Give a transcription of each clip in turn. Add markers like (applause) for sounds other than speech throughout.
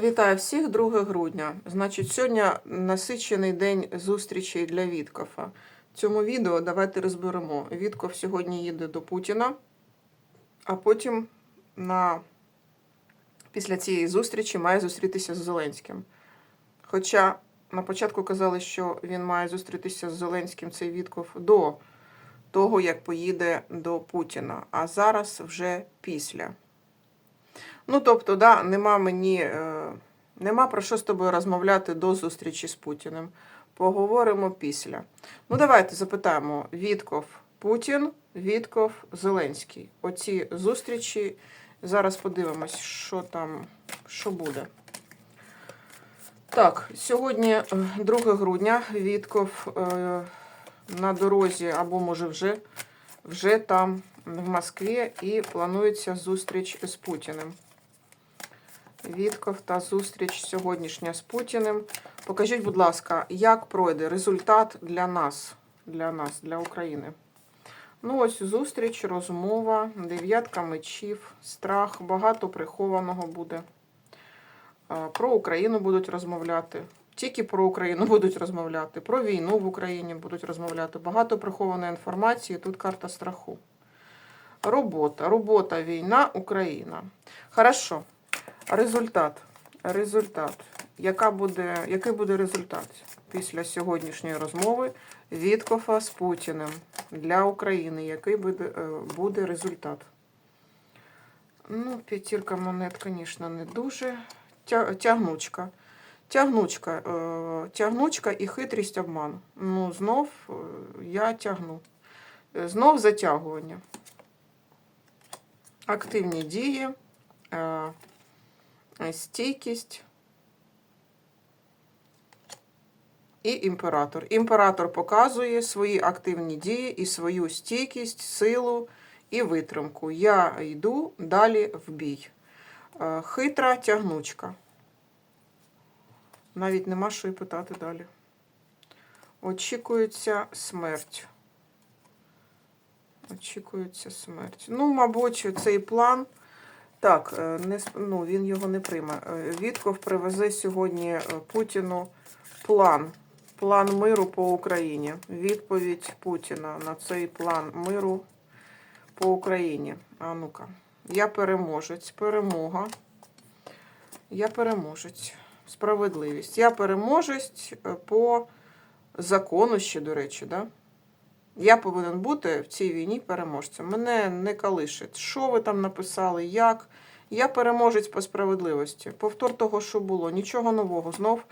Вітаю всіх 2 грудня. Значить, сьогодні насичений день зустрічей для Віткофа. Цьому відео давайте розберемо. Вітков сьогодні їде до Путіна, а потім на... після цієї зустрічі має зустрітися з Зеленським. Хоча на початку казали, що він має зустрітися з Зеленським цей Вітков до того, як поїде до Путіна, а зараз вже після. Ну, тобто, да, нема мені, е, нема про що з тобою розмовляти до зустрічі з Путіним. Поговоримо після. Ну, давайте запитаємо: Вітков Путін, Вітков Зеленський. Оці зустрічі. Зараз подивимось, що там, що буде. Так, сьогодні е, 2 грудня Вітков е, на дорозі, або може вже, вже там в Москві, і планується зустріч з Путіним. Вітков та зустріч сьогоднішня з Путіним. Покажіть, будь ласка, як пройде результат для нас, для нас, для України. Ну, ось зустріч, розмова, дев'ятка мечів, страх, багато прихованого буде. Про Україну будуть розмовляти. Тільки про Україну (laughs) будуть розмовляти, про війну в Україні будуть розмовляти. Багато прихованої інформації. Тут карта страху. Робота. Робота, війна, Україна. Хорошо. Результат. Результат. Яка буде, який буде результат після сьогоднішньої розмови Віткофа з Путіним для України? Який буде, е, буде результат? Ну, п'ятірка монет, звісно, не дуже. Тя- Тягнучка. Тягнучка. е, Тягнучка і хитрість обман. Ну, знов е, я тягну. Знов затягування. Активні дії. Стійкість і імператор. Імператор показує свої активні дії і свою стійкість, силу і витримку. Я йду далі в бій. Е, Хитра тягнучка. Навіть нема що й питати далі. Очікується смерть. Очікується смерть. Ну, мабуть, цей план. Так, е, не, ну, він його не прийме. Е, Вітков привезе сьогодні е, Путіну план. План миру по Україні. Відповідь Путіна на цей план миру по Україні. А ну-ка. Я переможець. Перемога. Я переможець. Справедливість. Я переможець по закону ще, до речі, да? Я повинен бути в цій війні переможцем. Мене не калишить. Що ви там написали, як? Я переможець по справедливості. Повтор того, що було. Нічого нового. Знов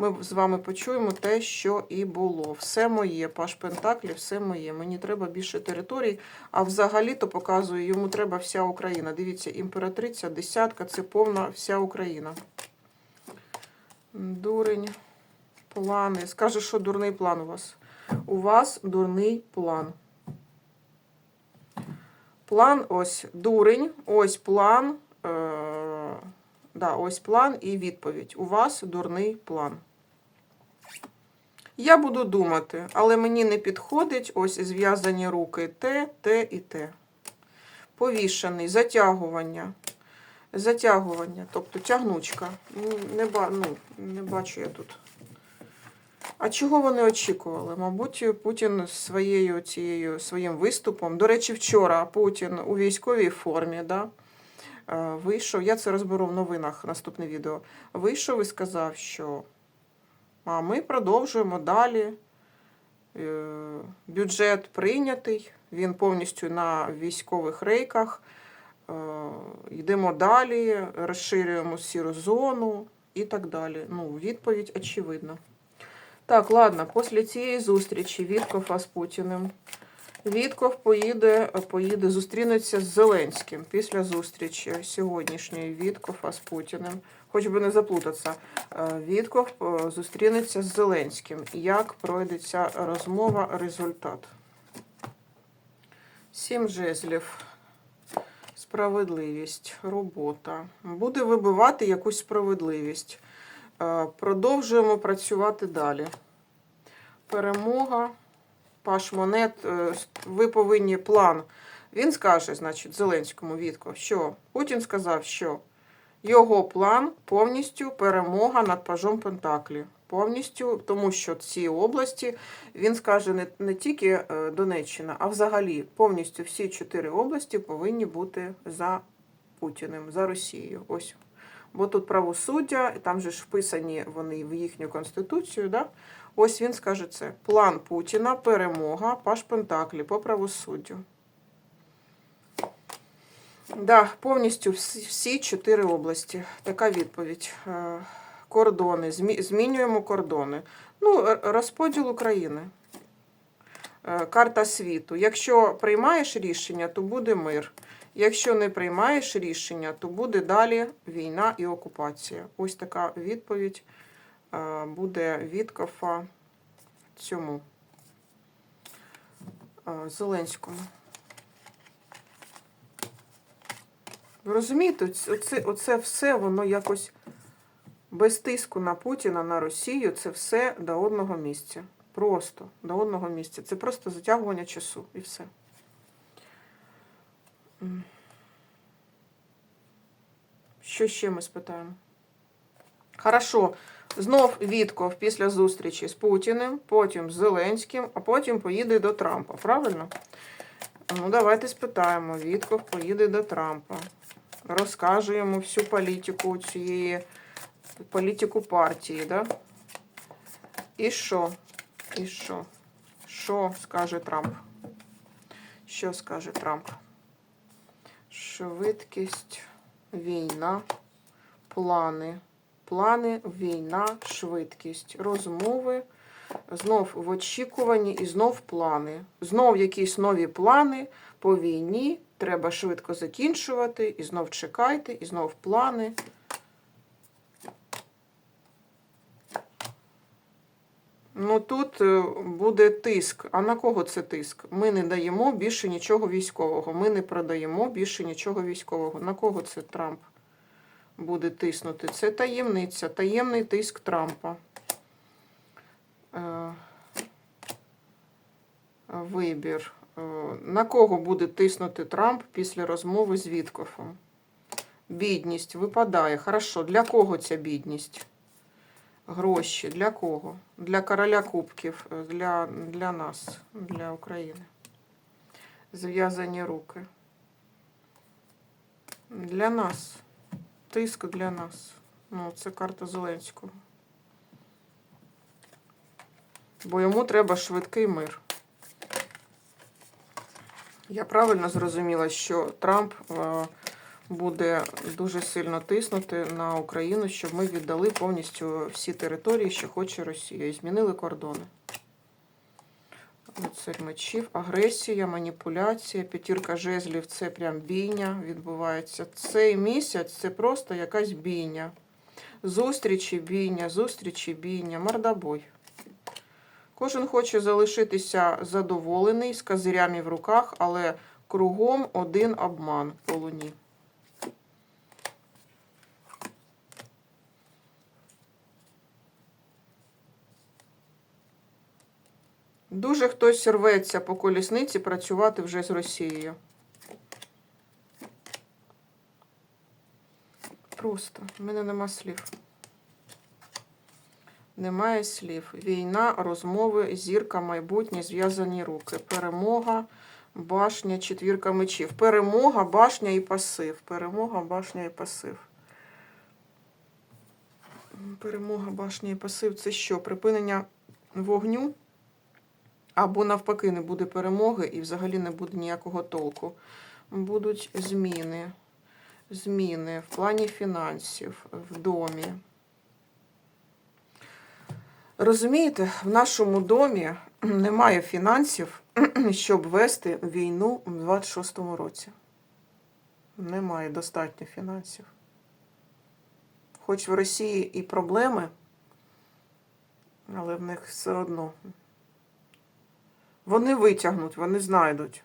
ми з вами почуємо те, що і було. Все моє, Паш Пентаклі, все моє. Мені треба більше територій, а взагалі-то показую, йому треба вся Україна. Дивіться, імператриця, десятка це повна вся Україна. Дурень, плани. Скаже, що дурний план у вас. У вас дурний план. План ось дурень, ось план. Е, да, ось план і відповідь. У вас дурний план. Я буду думати, але мені не підходить ось зв'язані руки те, те і те. Повішений, затягування. Затягування, тобто тягнучка. Ну, Не, ну, не бачу я тут. А чого вони очікували? Мабуть, Путін своєю цією своїм виступом. До речі, вчора Путін у військовій формі, да, е, вийшов. Я це розберу в новинах наступне відео. Вийшов і сказав, що а ми продовжуємо далі. Е, Бюджет прийнятий, він повністю на військових рейках. Е, Йдемо далі, розширюємо сіру зону і так далі. Ну, відповідь очевидна. Так, ладно, після цієї зустрічі Віткова з Путіним. Вітков поїде, поїде, зустрінеться з Зеленським після зустрічі сьогоднішньої Віткова з Путіним. Хоч би не заплутатися. Е, Вітков е, зустрінеться з Зеленським. Як пройде ця розмова, результат? Сім жезлів. Справедливість, робота. Буде вибивати якусь справедливість. Е, Продовжуємо працювати далі. Перемога, паш монет. е, Ви повинні план. Він скаже, значить, Зеленському Вітко, що Путін сказав, що Його план повністю перемога над пажом Пентаклі. Повністю, тому що ці області, він скаже не, не тільки е, Донеччина, а взагалі повністю всі чотири області повинні бути за Путіним, за Росією. Ось. Бо тут правосуддя, там же ж вписані вони в їхню конституцію. Да? Ось він скаже це. План Путіна, перемога, паш Пентаклі по правосуддю. Да, повністю всі, чотири області. Така відповідь. Е, Кордони. Змінюємо кордони. Ну, розподіл України. Е, Карта світу. Якщо приймаєш рішення, то буде мир. Якщо не приймаєш рішення, то буде далі війна і окупація. Ось така відповідь е, буде від Кофа цьому е, Зеленському. Ви розумієте, оце, оце все воно якось без тиску на Путіна, на Росію, це все до одного місця. Просто до одного місця. Це просто затягування часу і все. Що ще ми спитаємо? Хорошо. Знов Вітков після зустрічі з Путіним, потім з Зеленським, а потім поїде до Трампа. Правильно? Ну, давайте спитаємо. Вітков поїде до Трампа. Розкаже йому всю політику цієї політику партії, да? І що? І що? Що скаже Трамп? Що скаже Трамп? Швидкість, війна, плани. Плани, війна, швидкість, розмови, знов в очікуванні і знов плани. Знов якісь нові плани по війні. Треба швидко закінчувати, і знов чекайте, і знов плани. Ну тут е, буде тиск. А на кого це тиск? Ми не даємо більше нічого військового. Ми не продаємо більше нічого військового. На кого це Трамп буде тиснути? Це таємниця, таємний тиск Трампа. Е, Вибір. Е, На кого буде тиснути Трамп після розмови з Віткофом? Бідність випадає. Хорошо. Для кого ця бідність? Гроші. Для кого? Для короля кубків, е, для, для нас, для України. Зв'язані руки. Для нас. Тиск для нас. Ну, це карта Зеленського. Бо йому треба швидкий мир. Я правильно зрозуміла, що Трамп е, буде дуже сильно тиснути на Україну, щоб ми віддали повністю всі території, що хоче Росія, і змінили кордони. Лицарь мечів, агресія, маніпуляція, п'ятірка жезлів це прям бійня відбувається. Цей місяць це просто якась бійня. Зустрічі, бійня, зустрічі, бійня, мордобой. Кожен хоче залишитися задоволений з козирями в руках, але кругом один обман по луні. Дуже хтось рветься по колісниці працювати вже з Росією. Просто, в мене нема слів. Немає слів. Війна, розмови, зірка, майбутнє, зв'язані руки. Перемога, башня, четвірка мечів. Перемога, башня і пасив. Перемога, башня і пасив. Перемога, башня і пасив. Це що? Припинення вогню? Або навпаки, не буде перемоги і взагалі не буде ніякого толку. Будуть зміни. Зміни в плані фінансів, в домі. Розумієте, в нашому домі немає фінансів, (clears throat) щоб вести війну у 26-му році. Немає достатньо фінансів. Хоч в Росії і проблеми, але в них все одно. Вони витягнуть, вони знайдуть.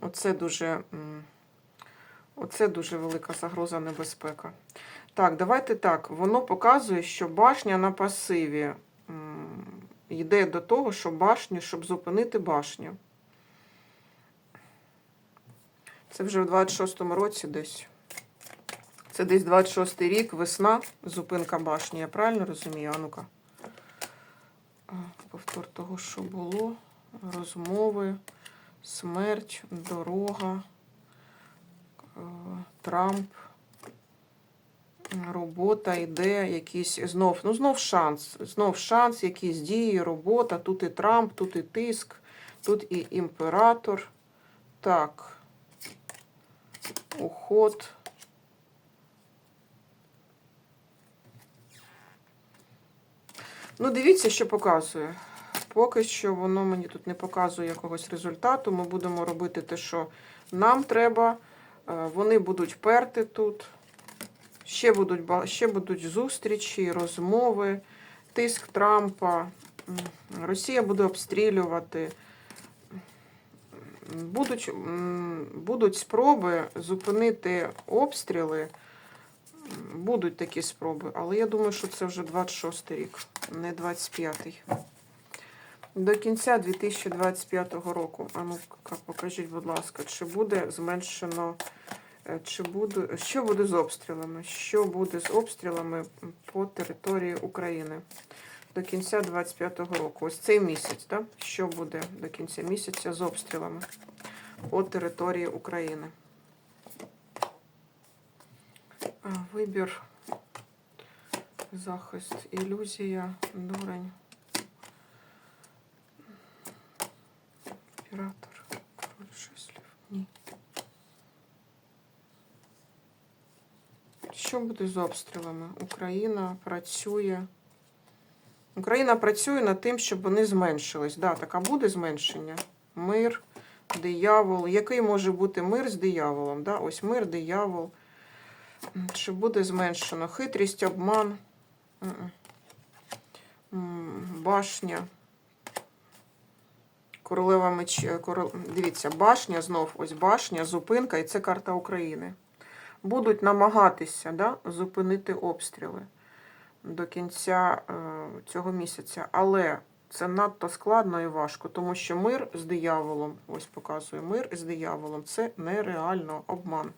Оце дуже, оце дуже велика загроза небезпека. Так, давайте так. Воно показує, що башня на пасиві йде до того, що башню, щоб зупинити башню. Це вже в 26-му році десь. Це десь 26-й рік, весна, зупинка башні. Я правильно розумію? А ну-ка. Повтор того, що було. Розмови, смерть, дорога, е, Трамп, робота йде, якісь знов, ну знов шанс. Знов шанс, якісь дії, робота. Тут і Трамп, тут і тиск, тут і імператор. Так. Уход. Ну, дивіться, що показує. Поки що воно мені тут не показує якогось результату. Ми будемо робити те, що нам треба. Е, Вони будуть перти тут. Ще будуть, ще будуть зустрічі, розмови, тиск Трампа. Росія буде обстрілювати. Будуть, будуть спроби зупинити обстріли. Будуть такі спроби, але я думаю, що це вже 26 рік, не 25-й. До кінця 2025 року. А ну покажіть, будь ласка, чи буде зменшено, е, чи буде, що буде з обстрілами? Що буде з обстрілами по території України до кінця 25 року? Ось цей місяць, так? Що буде до кінця місяця з обстрілами по території України? А, Вибір, захист, ілюзія, дурень. Імператор, король жезлів. Ні. Що буде з обстрілами? Україна працює. Україна працює над тим, щоб вони зменшились. Да, так, а буде зменшення? Мир, диявол. Який може бути мир з дияволом? Да? Ось мир, диявол. Чи буде зменшено? Хитрість, обман, башня. Королева меч. е. Дивіться, башня знов, ось башня, зупинка, і це карта України. Будуть намагатися да, зупинити обстріли до кінця е, цього місяця. Але це надто складно і важко, тому що мир з дияволом, ось показує, мир з дияволом це нереально обман.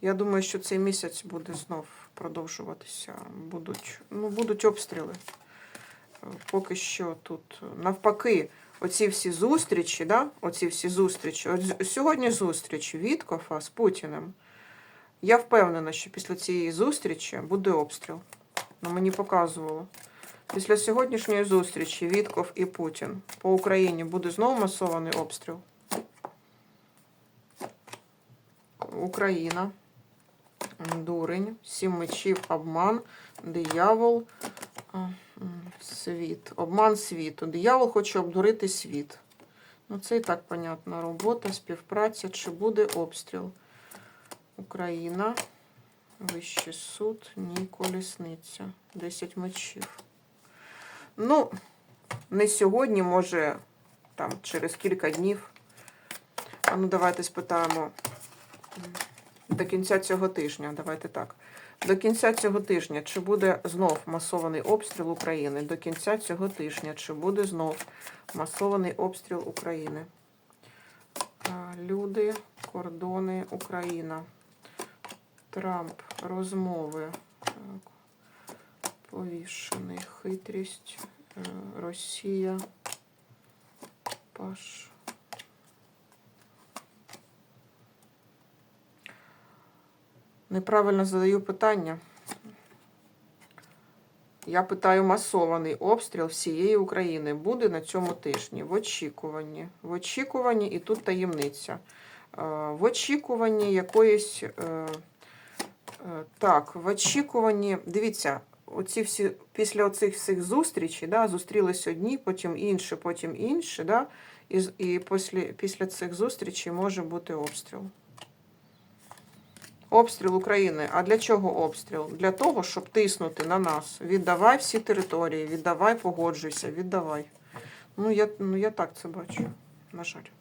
Я думаю, що цей місяць буде знов продовжуватися. Будуть, ну, будуть обстріли. Поки що тут навпаки, оці всі зустрічі, да? оці всі зустрічі. От сьогодні зустріч Віткофа з Путіним. Я впевнена, що після цієї зустрічі буде обстріл. Ну, мені показувало. Після сьогоднішньої зустрічі Вітков і Путін по Україні буде знову масований обстріл. Україна. Дурень, сім мечів, обман, диявол, світ. Обман світу. Диявол хоче обдурити світ. Ну, це і так понятно. Робота, співпраця. Чи буде обстріл? Україна. Вищий суд, ні, колісниця. 10 мечів. Ну, не сьогодні, може, там через кілька днів. А ну, давайте спитаємо до кінця цього тижня. Давайте так. До кінця цього тижня чи буде знов масований обстріл України? До кінця цього тижня чи буде знов масований обстріл України? Люди, кордони, Україна. Трамп, розмови, так, повішений, хитрість, е, Росія, Паш. Неправильно задаю питання. Я питаю, масований обстріл всієї України буде на цьому тижні в очікуванні. В очікуванні і тут таємниця. Е, В очікуванні якоїсь. е, е, Так, в очікуванні. Дивіться, оці всі, після оцих всіх зустрічей, да, зустрілись одні, потім інші, потім інші. Да, і, і після, після цих зустрічей може бути обстріл. Обстріл України. А для чого обстріл? Для того, щоб тиснути на нас. Віддавай всі території, віддавай, погоджуйся, віддавай. Ну, я, ну, я так це бачу, на жаль.